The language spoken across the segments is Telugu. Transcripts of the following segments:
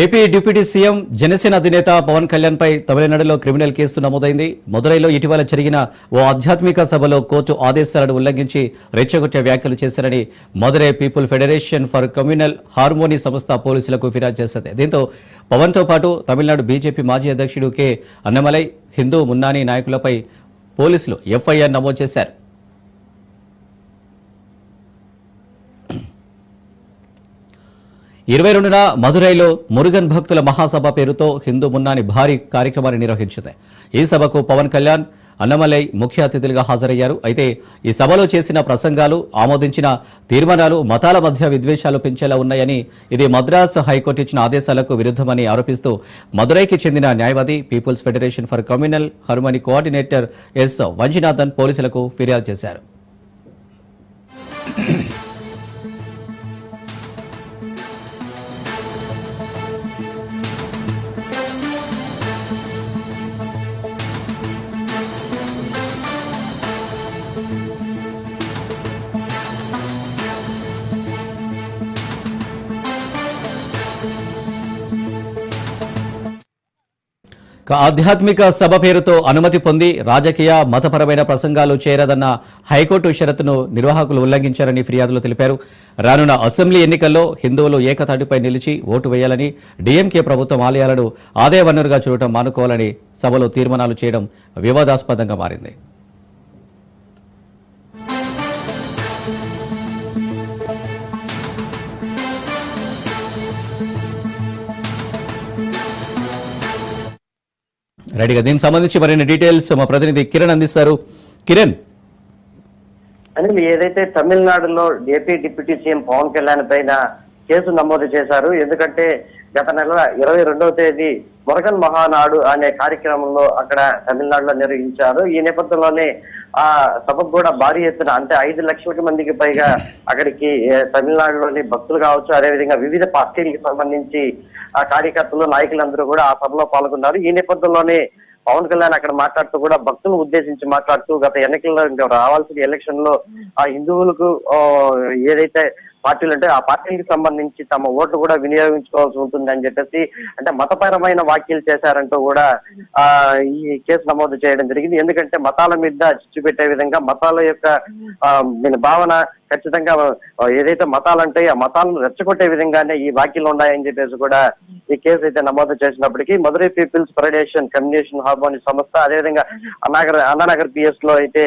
ఏపీ డిప్యూటీ సీఎం జనసేన అధినేత పవన్ కళ్యాణ్పై తమిళనాడులో క్రిమినల్ కేసు నమోదైంది. మదురైలో ఇటీవల జరిగిన ఓ ఆధ్యాత్మిక సభలో కోర్టు ఆదేశాలను ఉల్లంఘించి రెచ్చగొట్టే వ్యాఖ్యలు చేశారని Madurai people federation for communal harmony సంస్థ పోలీసులకు ఫిర్యాదు చేసింది. దీంతో పవన్తో పాటు తమిళనాడు బీజేపీ మాజీ అధ్యక్షుడు కె అన్నమలై హిందూ మున్నాని నాయకులపై పోలీసులు ఎఫ్ఐఆర్ నమోదు చేశారు. ఇరవై రెండున మదురైలో మురుగన్ భక్తుల మహాసభ పేరుతో హిందూ మున్నాని భారీ కార్యక్రమాన్ని నిర్వహించింది. ఈ సభకు పవన్ కళ్యాణ్ అన్నమలై ముఖ్య అతిథులుగా హాజరయ్యారు. అయితే ఈ సభలో చేసిన ప్రసంగాలు ఆమోదించిన తీర్మానాలు మతాల మధ్య విద్వేషాలు పెంచేలా ఉన్నాయని ఇది మద్రాస్ హైకోర్టు ఇచ్చిన ఆదేశాలకు విరుద్ధమని ఆరోపిస్తూ మదురైకి చెందిన న్యాయవాది people's federation for communal harmony coordinator S Vanjinathan పోలీసులకు ఫిర్యాదు చేశారు. ఆధ్యాత్మిక సభ పేరుతో అనుమతి పొంది రాజకీయ మతపరమైన ప్రసంగాలు చేరదన్న హైకోర్టు షరతును నిర్వాహకులు ఉల్లంఘించారని ఫిర్యాదులో తెలిపారు. రానున్న అసెంబ్లీ ఎన్నికల్లో హిందువులు ఏకతాటిపై నిలిచి ఓటు వేయాలని డీఎంకే ప్రభుత్వం ఆలయాలను ఆదాయ వనరుగా చూడటం మానుకోవాలని సభలో తీర్మానాలు చేయడం వివాదాస్పదంగా మారింది. రెడీగా. దీనికి సంబంధించి మరిన్ని డీటెయిల్స్ మా ప్రతినిధి కిరణ్ అందిస్తారు. కిరణ్. అంటే ఏదైతే తమిళనాడులో AP deputy CM Pawan Kalyan పైన కేసు నమోదు చేశారు ఎందుకంటే గత నెల ఇరవై రెండవ తేదీ మురగన్ మహానాడు అనే కార్యక్రమంలో అక్కడ తమిళనాడులో నిర్వహించారు. ఈ నేపథ్యంలోనే ఆ సభకు కూడా భారీ ఎత్తున అంటే ఐదు లక్షల మందికి పైగా అక్కడికి తమిళనాడులోని భక్తులు కావచ్చు అదేవిధంగా వివిధ పార్టీలకు సంబంధించి ఆ కార్యకర్తలు నాయకులందరూ కూడా ఆ సభలో పాల్గొన్నారు. ఈ నేపథ్యంలోనే పవన్ కళ్యాణ్ అక్కడ మాట్లాడుతూ కూడా భక్తులను ఉద్దేశించి మాట్లాడుతూ గత ఎన్నికల్లో రావాల్సిన ఎలక్షన్లో ఆ హిందువులకు ఆ, ఏదైతే పార్టీలు అంటే ఆ పార్టీకి సంబంధించి తమ ఓట్లు కూడా వినియోగించుకోవాల్సి ఉంటుంది అని చెప్పేసి అంటే మతపరమైన వ్యాఖ్యలు చేశారంటూ కూడా ఆ ఈ కేసు నమోదు చేయడం జరిగింది. ఎందుకంటే మతాల మీద చిచ్చు పెట్టే విధంగా మతాల యొక్క భావన ఖచ్చితంగా ఏదైతే మతాలు అంటే ఆ మతాలను రెచ్చగొట్టే విధంగానే ఈ వ్యాఖ్యలు ఉన్నాయని చెప్పేసి కూడా ఈ కేసు అయితే నమోదు చేసినప్పటికీ Madurai people's federation communication harmony సంస్థ అదేవిధంగా అన్నాగర్ అన్నానగర్ పిఎస్లో అయితే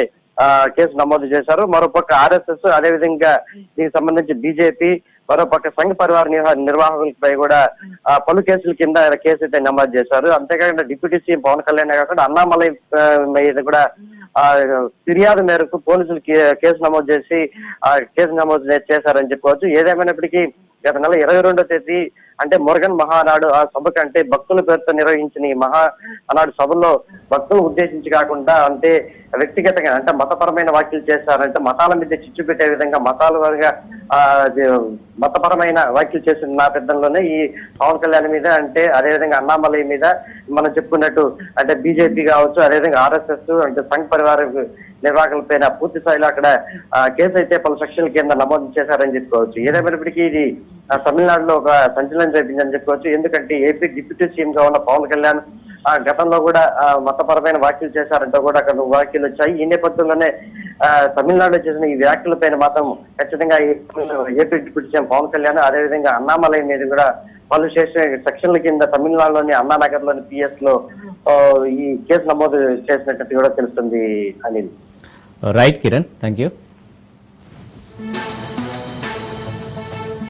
కేసు నమోదు చేశారు. మరోపక్క ఆర్ఎస్ఎస్ అదేవిధంగా దీనికి సంబంధించి బీజేపీ మరోపక్క సంఘ పరివార నిర్వాహకులపై కూడా ఆ, పలు కేసుల కింద కేసు అయితే నమోదు చేశారు. అంతేకాకుండా డిప్యూటీ సీఎం పవన్ కళ్యాణ్ కాకుండా అన్నామలై మీద కూడా ఫిర్యాదు మేరకు పోలీసులు కేసు నమోదు చేసి ఆ కేసు నమోదు చేశారని చెప్పుకోవచ్చు. ఏదేమైనప్పటికీ గత నెల ఇరవై రెండో తేదీ అంటే మురుగన్ మహానాడు ఆ సభకు అంటే భక్తుల పేరుతో నిర్వహించిన ఈ మహా ఆనాడు సభలో భక్తులు ఉద్దేశించి కాకుండా అంటే వ్యక్తిగతంగా అంటే మతపరమైన వ్యాఖ్యలు చేశారంటే మతాల మీద చిచ్చు పెట్టే విధంగా మతాల మతపరమైన వ్యాఖ్యలు చేసిన నేపథ్యంలోనే ఈ పవన్ కళ్యాణ్ మీద అంటే అదేవిధంగా అన్నామలై మీద మనం చెప్పుకున్నట్టు అంటే బీజేపీ కావచ్చు అదేవిధంగా ఆర్ఎస్ఎస్ అంటే సంఘ్ పరివార నిర్వాహకుల పైన పూర్తి స్థాయిలో అక్కడ కేసు అయితే పలు సెక్షన్ల కింద నమోదు చేశారని చెప్పుకోవచ్చు. ఏదేమైనప్పటికీ ఇది తమిళనాడులో ఒక సంచలనం చేపిందని చెప్పుకోవచ్చు. ఎందుకంటే ఏపీ డిప్యూటీ సీఎం గా ఉన్న పవన్ కళ్యాణ్ ఆ గతంలో కూడా మతపరమైన వ్యాఖ్యలు చేశారంటూ కూడా అక్కడ వ్యాఖ్యలు వచ్చాయి. ఈ నేపథ్యంలోనే తమిళనాడులో చేసిన ఈ వ్యాఖ్యల పైన మాత్రం ఖచ్చితంగా AP deputy CM Pawan Kalyan అదేవిధంగా అన్నామలై మీద కూడా పలు చేసిన సెక్షన్ల కింద తమిళనాడులోని అన్నానగర్లోని పిఎస్లో ఈ కేసు నమోదు చేసినట్టు కూడా తెలుస్తుంది Anil. Right Kiran thank you